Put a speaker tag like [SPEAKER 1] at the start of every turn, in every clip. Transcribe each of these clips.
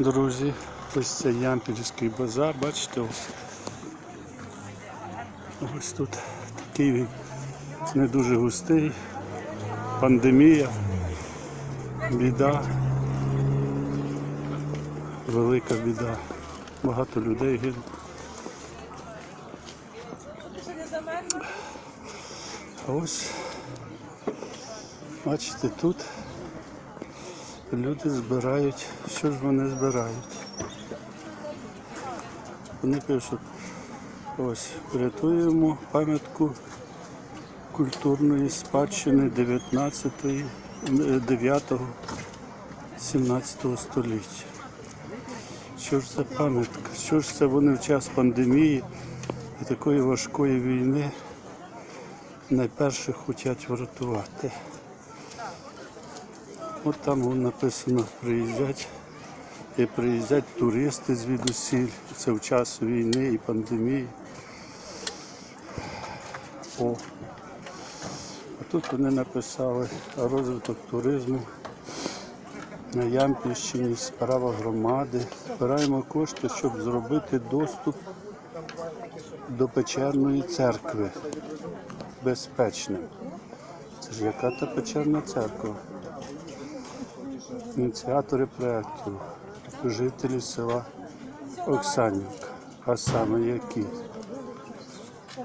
[SPEAKER 1] Друзі, ось це Ямпільський базар, бачите? Ось, тут такий він не дуже густий, пандемія, біда, велика біда. Багато людей гине. А ось, бачите, тут люди збирають. Що ж вони збирають? Вони пишуть, ось, врятуємо пам'ятку культурної спадщини 19 9 17 століття. Що ж це пам'ятка? Що ж це вони в час пандемії і такої важкої війни найперше хочуть врятувати? От там вон написано приїздять і приїздять туристи звідусіль. Це в час війни і пандемії. О. А тут вони написали розвиток туризму на Ямпільщині, справа громади. Збираємо кошти, щоб зробити доступ до печерної церкви безпечним. Це ж яка та печерна церква? Ініціатори проєкту, жителі села Оксанівка. А саме які?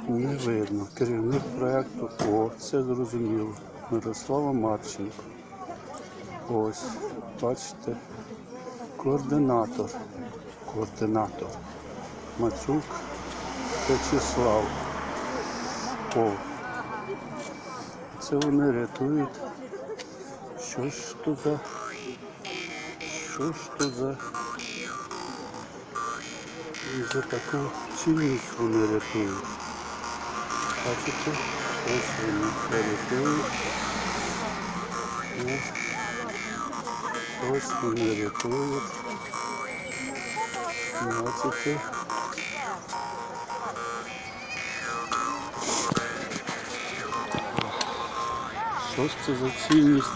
[SPEAKER 1] Не видно. Керівник проєкту, о, це зрозуміло. Мирослава Марченко. Ось, бачите, координатор. Координатор. Мацюк Вячеслав. О. Це вони рятують. Що ж тут за? Що ж тут за? За таку цінність вони рятують. Бачите? Ось вони це рятують. О. Ось вони рятують. Бачите? Що ж це за цінність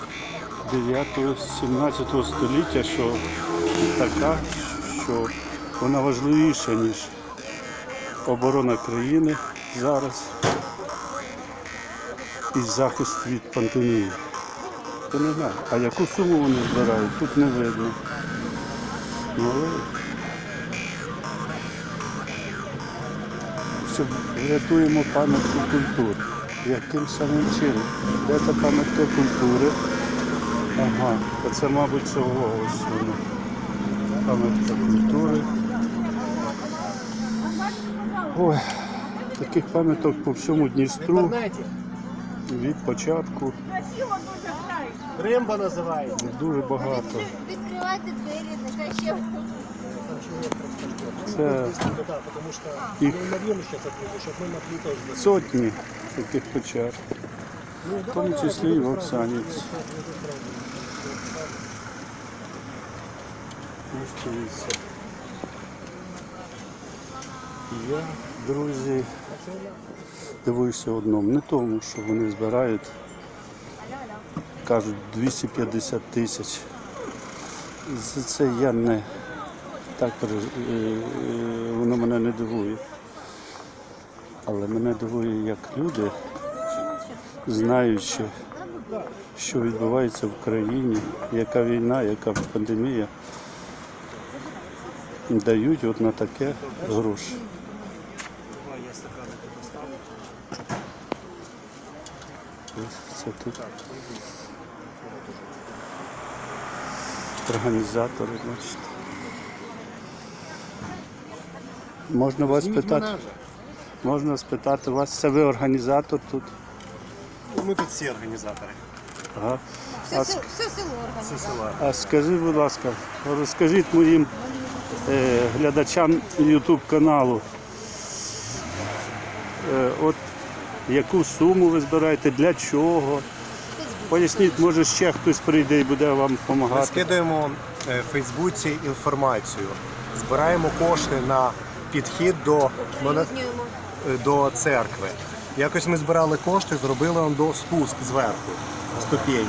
[SPEAKER 1] 9-17 століття, що така, що вона важливіша, ніж оборона країни зараз і захист від пандемії. Я не знаю. А яку суму вони збирають, тут не видно. Ну, але щоб врятуємо пам'ятку культури. Яким самим чином? Де та пам'ятка культури? Ага, то це, мабуть, цього ось воно. Пам'ятка культури. Ой, таких пам'яток по всьому Дністру
[SPEAKER 2] інтернеті.
[SPEAKER 1] від початку
[SPEAKER 2] Римба називається.
[SPEAKER 1] дуже багато.
[SPEAKER 3] Відкривайте двері, нехай ще
[SPEAKER 1] Це
[SPEAKER 2] Да, потому что
[SPEAKER 1] Их-
[SPEAKER 2] мы Марину сейчас отвезу, чтобы мы могли тоже зайти.
[SPEAKER 1] сотні таких печер, в тому числі і в Оксанівці. Ось. Я, друзі, дивуюся одному. Не тому, що вони збирають, кажуть, 250 тисяч. За це я не так е, е, воно мене не дивує. Але мене дивує, як люди, знаючи, що відбувається в країні, яка війна, яка пандемія, дають от на таке гроші. Ось Це тут. Організатори, бачите. Можна вас питати? Можна спитати вас, це ви організатор тут?
[SPEAKER 2] Ми тут всі організатори.
[SPEAKER 1] Ага.
[SPEAKER 3] все,
[SPEAKER 1] А,
[SPEAKER 3] все, все село
[SPEAKER 2] Це
[SPEAKER 3] організовано.
[SPEAKER 2] села.
[SPEAKER 1] а скажіть, будь ласка, розкажіть моїм е, глядачам YouTube каналу, е, от яку суму ви збираєте, для чого? Поясніть, може ще хтось прийде і буде вам
[SPEAKER 2] Ми
[SPEAKER 1] допомагати.
[SPEAKER 2] скидаємо е, в Фейсбуці інформацію. Збираємо кошти на підхід до, моне- е, до церкви. Якось ми збирали кошти, зробили он до спуск зверху, ступені.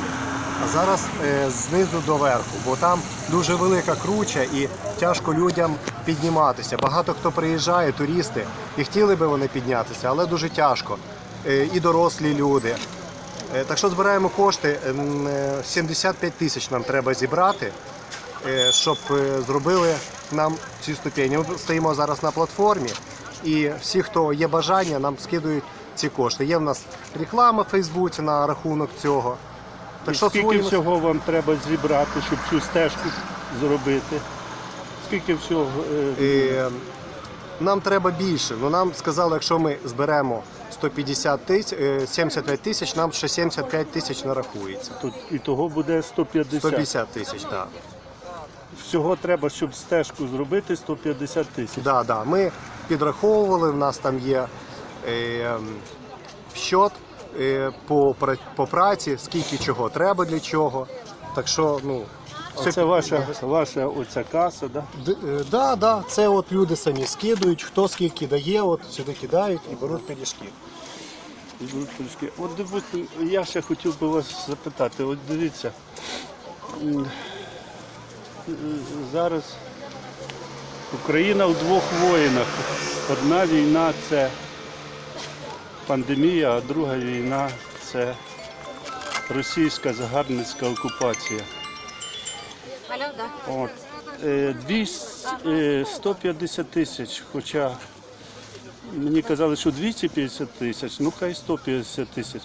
[SPEAKER 2] а зараз е, знизу до верху, бо там дуже велика круча і тяжко людям підніматися. Багато хто приїжджає, туристи, і хотіли би вони піднятися, але дуже тяжко. Е, і дорослі люди. Е, Так що збираємо кошти. Е, 75 тисяч нам треба зібрати, е, щоб е, зробили нам ці ступені. Ми стоїмо зараз на платформі, і всі, хто є бажання, нам скидують ці кошти. Є в нас реклама в Фейсбуці на рахунок цього. Так
[SPEAKER 1] І
[SPEAKER 2] що
[SPEAKER 1] скільки
[SPEAKER 2] своїми-
[SPEAKER 1] всього вам треба зібрати, щоб цю стежку зробити? Скільки всього? е,
[SPEAKER 2] Е, Нам треба більше. Ну нам сказали, якщо ми зберемо 150 тисяч, 75 тисяч, нам ще 75 тисяч нарахується.
[SPEAKER 1] Тут і того буде 150.
[SPEAKER 2] 150 тисяч, так.
[SPEAKER 1] Всього треба, щоб стежку зробити, 150 тисяч.
[SPEAKER 2] Да, да. Ми підраховували, в нас там є е, щот е, по, по праці, скільки чого треба для чого. Так що, ну, все
[SPEAKER 1] Це ваша, ваша оця каса, да?
[SPEAKER 2] Д- е, Да, да, це от люди самі скидують, хто скільки дає, от сюди кидають і беруть пиріжки.
[SPEAKER 1] Ідуть трошки. От дивіться, я ще хотів би вас запитати, от дивіться, зараз Україна в двох воїнах. Одна війна це пандемія, а друга війна це російська загарбницька окупація. От. Е, 200, е, 150 тисяч, хоча мені казали, що 250 тисяч, ну хай 150 тисяч.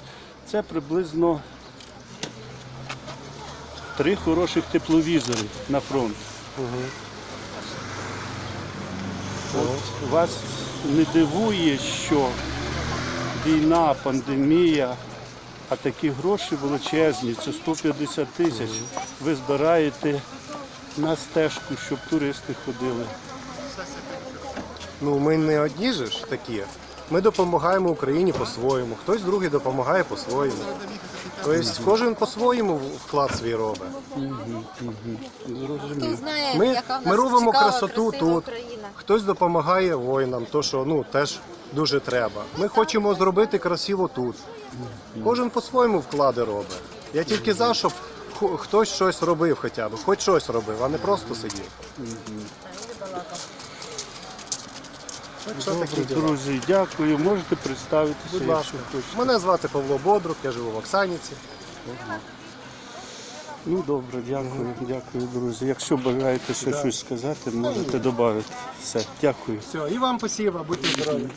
[SPEAKER 1] Це приблизно три хороших тепловізори на фронт. От вас не дивує, що війна, пандемія, а такі гроші величезні, це 150 тисяч. Ви збираєте на стежку, щоб туристи ходили.
[SPEAKER 2] Ну, ми не одні ж такі. Ми допомагаємо Україні по-своєму, хтось другий допомагає по-своєму. Тобто кожен по-своєму вклад свій робить.
[SPEAKER 3] Хто знає,
[SPEAKER 2] Ми-
[SPEAKER 3] яка в нас
[SPEAKER 2] ми робимо
[SPEAKER 3] цікава,
[SPEAKER 2] красоту
[SPEAKER 3] красива
[SPEAKER 2] тут.
[SPEAKER 3] Україна.
[SPEAKER 2] Хтось допомагає воїнам, то що ну теж дуже треба. Ми хочемо зробити красиво тут. Кожен по-своєму вклади робить. Я тільки за, щоб хо- хтось щось робив хоча б, хоч щось робив, а не просто сидів.
[SPEAKER 1] Добре, друзі, дякую. Можете представитися,
[SPEAKER 2] Будь
[SPEAKER 1] якщо
[SPEAKER 2] ласка.
[SPEAKER 1] хочете.
[SPEAKER 2] Мене звати Павло Бодрук, я живу в Оксаніці.
[SPEAKER 1] Ну добре, дякую, дякую, друзі. Якщо бажаєте ще щось сказати, можете додати. Все, дякую.
[SPEAKER 2] Все, і вам спасибо, будьте здорові.